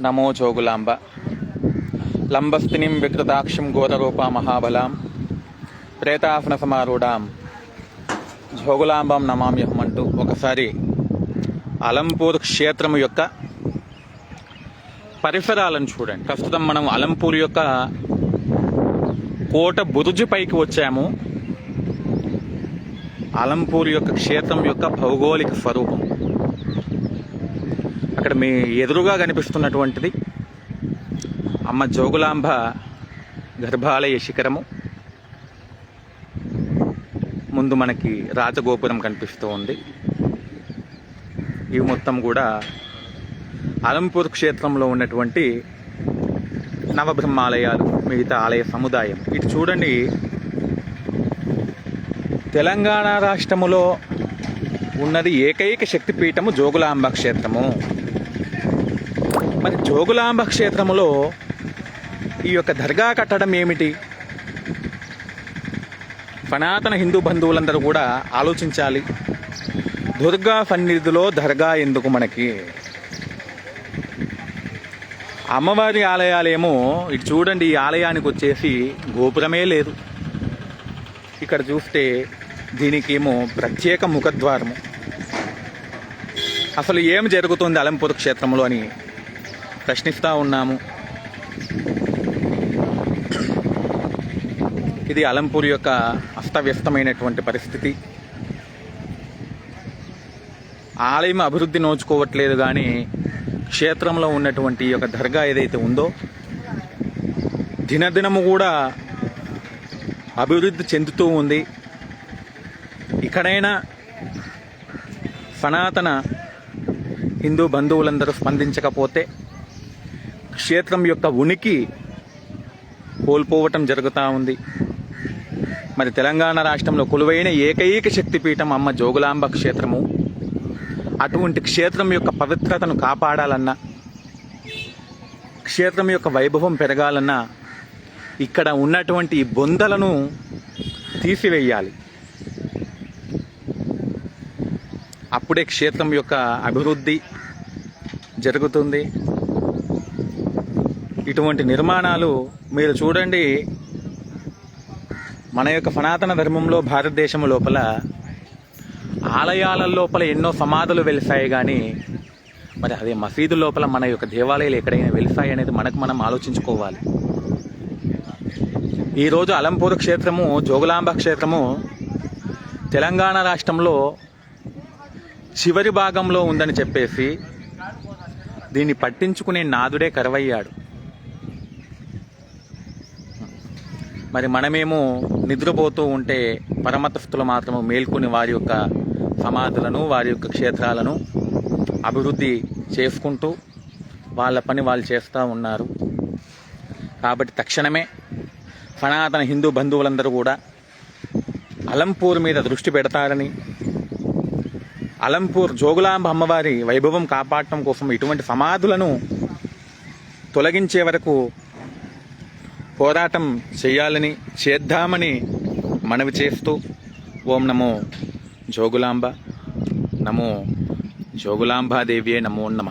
నమో జోగులాంబ లంబస్తినిం వికృతాక్షం ఘోరరూపా మహాబలాం. ప్రేతాసన సమారూఢాం. జోగులాంబం నమామ్యహం అంటూ ఒకసారి అలంపూర్ క్షేత్రం యొక్క పరిసరాలను చూడండి. ప్రస్తుతం మనం అలంపూర్ యొక్క కోట బురుజు పైకి వచ్చాము. అలంపూర్ యొక్క క్షేత్రం యొక్క భౌగోళిక స్వరూపం. అక్కడ మీ ఎదురుగా కనిపిస్తున్నటువంటిది అమ్మ జోగులాంబ గర్భాలయ శిఖరము. ముందు మనకి రాజగోపురం కనిపిస్తూ ఉంది. ఇవి మొత్తం కూడా అలంపూర్ క్షేత్రంలో ఉన్నటువంటి నవబ్రహ్మాలయాలు మిగతా ఆలయ సముదాయం. ఇటు చూడండి. తెలంగాణ రాష్ట్రములో ఉన్నది ఏకైక శక్తిపీఠము జోగులాంబ క్షేత్రము. మరి జోగులాంబ క్షేత్రములో ఈ యొక్క దర్గా కట్టడం ఏమిటి? సనాతన హిందూ బంధువులందరూ కూడా ఆలోచించాలి. దుర్గా సన్నిధిలో దర్గా ఎందుకు మనకి? అమ్మవారి ఆలయాలేమో ఇటు చూడండి ఈ ఆలయానికి వచ్చేసి గోపురమే లేదు. ఇక్కడ చూస్తే దీనికేమో ప్రత్యేక ముఖద్వారము. అసలు ఏం జరుగుతుంది అలంపూర్ క్షేత్రంలో అని ప్రశ్నిస్తూ ఉన్నాము. ఇది అలంపూర్ యొక్క అస్తవ్యస్తమైనటువంటి పరిస్థితి. ఆలయం అభివృద్ధి నోచుకోవట్లేదు కానీ క్షేత్రంలో ఉన్నటువంటి ఈ యొక్క దర్గా ఏదైతే ఉందో దినదినము కూడా అభివృద్ధి చెందుతూ ఉంది. ఇక్కడైనా సనాతన హిందూ బంధువులందరూ స్పందించకపోతే క్షేత్రం యొక్క ఉనికి కోల్పోవటం జరుగుతూ ఉంది. మరి తెలంగాణ రాష్ట్రంలో కొలువైన ఏకైక శక్తిపీఠం అమ్మ జోగులాంబ క్షేత్రము. అటువంటి క్షేత్రం యొక్క పవిత్రతను కాపాడాలన్నా క్షేత్రం యొక్క వైభవం పెరగాలన్నా ఇక్కడ ఉన్నటువంటి బొందలను తీసివేయాలి. అప్పుడే క్షేత్రం యొక్క అభివృద్ధి జరుగుతుంది. ఇటువంటి నిర్మాణాలు మీరు చూడండి. మన యొక్క సనాతన ధర్మంలో భారతదేశం లోపల ఆలయాల లోపల ఎన్నో సమాధులు వెలిసాయి కానీ మరి అదే మసీదు లోపల మన యొక్క దేవాలయాలు ఎక్కడైనా వెలిసాయి అనేది మనకు మనం ఆలోచించుకోవాలి. ఈరోజు అలంపూర్ క్షేత్రము జోగులాంబ క్షేత్రము తెలంగాణ రాష్ట్రంలో చివరి భాగంలో ఉందని చెప్పేసి దీన్ని పట్టించుకునే నాదుడే కరువయ్యాడు. మరి మనమేమో నిద్రపోతూ ఉంటే పరమతస్థులు మాత్రము మేల్కొని వారి యొక్క సమాధులను వారి యొక్క క్షేత్రాలను అభివృద్ధి చేసుకుంటూ వాళ్ళ పని వాళ్ళు చేస్తూ ఉన్నారు. కాబట్టి తక్షణమే సనాతన హిందూ బంధువులందరూ కూడా అలంపూర్ మీద దృష్టి పెడతారని అలంపూర్ జోగులాంబ అమ్మవారి వైభవం కాపాడటం కోసం ఇటువంటి సమాధులను తొలగించే వరకు పోరాటం చేయాలని చేద్దామని మనవి చేస్తూ ఓం నమో జోగులాంబ నమో జోగులాంబాదేవ్యే నమో నమ.